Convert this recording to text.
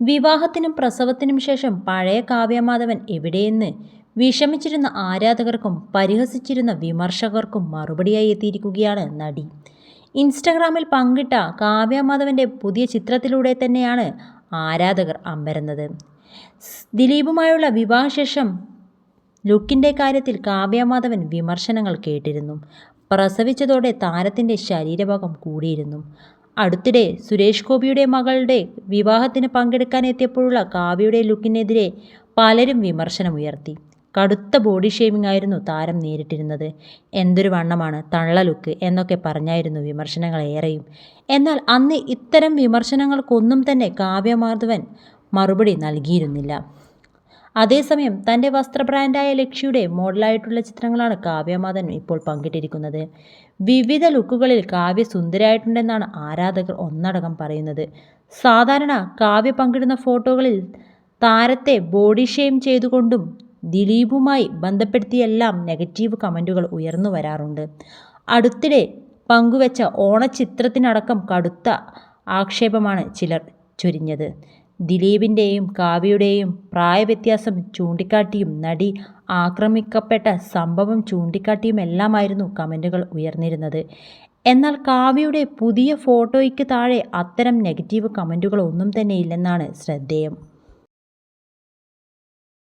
വിവാഹത്തിനും പ്രസവത്തിനും ശേഷം പഴയ കാവ്യമാധവൻ എവിടെയെന്ന് വിഷമിച്ചിരുന്ന ആരാധകർക്കും പരിഹസിച്ചിരുന്ന വിമർശകർക്കും മറുപടിയായി എത്തിയിരിക്കുകയാണ് നടി. ഇൻസ്റ്റഗ്രാമിൽ പങ്കിട്ട കാവ്യമാധവന്റെ പുതിയ ചിത്രത്തിലൂടെ തന്നെയാണ് ആരാധകർ അമ്പരുന്നത്. ദിലീപുമായുള്ള വിവാഹശേഷം ലുക്കിന്റെ കാര്യത്തിൽ കാവ്യമാധവൻ വിമർശനങ്ങൾ കേട്ടിരുന്നു. പ്രസവിച്ചതോടെ താരത്തിന്റെ ശരീരഭാഗം കൂടിയിരുന്നു. അടുത്തിടെ സുരേഷ് ഗോപിയുടെ മകളുടെ വിവാഹത്തിന് പങ്കെടുക്കാൻ എത്തിയപ്പോഴുള്ള കാവ്യയുടെ ലുക്കിനെതിരെ പലരും വിമർശനമുയർത്തി. കടുത്ത ബോഡി ഷേമിംഗ് ആയിരുന്നു താരം നേരിട്ടിരുന്നത്. എന്തൊരു വണ്ണമാണ് തള്ള ലുക്ക് എന്നൊക്കെ പറഞ്ഞായിരുന്നു വിമർശനങ്ങൾ ഏറെയും. എന്നാൽ അന്ന് ഇത്തരം വിമർശനങ്ങൾക്കൊന്നും തന്നെ കാവ്യമാധവൻ മറുപടി നൽകിയിരുന്നില്ല. അതേസമയം തന്റെ വസ്ത്ര ബ്രാൻഡായ ലക്ഷ്യയുടെ മോഡലായിട്ടുള്ള ചിത്രങ്ങളാണ് കാവ്യമാധൻ ഇപ്പോൾ പങ്കിട്ടിരിക്കുന്നത്. വിവിധ ലുക്കുകളിൽ കാവ്യ സുന്ദരായിട്ടുണ്ടെന്നാണ് ആരാധകർ ഒന്നടങ്കം പറയുന്നത്. സാധാരണ കാവ്യ പങ്കിടുന്ന ഫോട്ടോകളിൽ താരത്തെ ബോഡി ഷെയിം ചെയ്തുകൊണ്ടും ദിലീപുമായി ബന്ധപ്പെടുത്തിയെല്ലാം നെഗറ്റീവ് കമന്റുകൾ ഉയർന്നു വരാറുണ്ട്. അടുത്തിടെ പങ്കുവച്ച ഓണച്ചിത്രത്തിനടക്കം കടുത്ത ആക്ഷേപമാണ് ചിലർ ചൊരിഞ്ഞത്. ദിലീപിന്റെയും കാവ്യയുടെയും പ്രായവ്യത്യാസം ചൂണ്ടിക്കാട്ടിയും നടി ആക്രമിക്കപ്പെട്ട സംഭവം ചൂണ്ടിക്കാട്ടിയുമെല്ലാമായിരുന്നു കമന്റുകൾ ഉയർന്നിരുന്നത്. എന്നാൽ കാവ്യയുടെ പുതിയ ഫോട്ടോയ്ക്ക് താഴെ അത്തരം നെഗറ്റീവ് കമന്റുകളൊന്നും തന്നെ ഇല്ലെന്നാണ് ശ്രദ്ധേയം.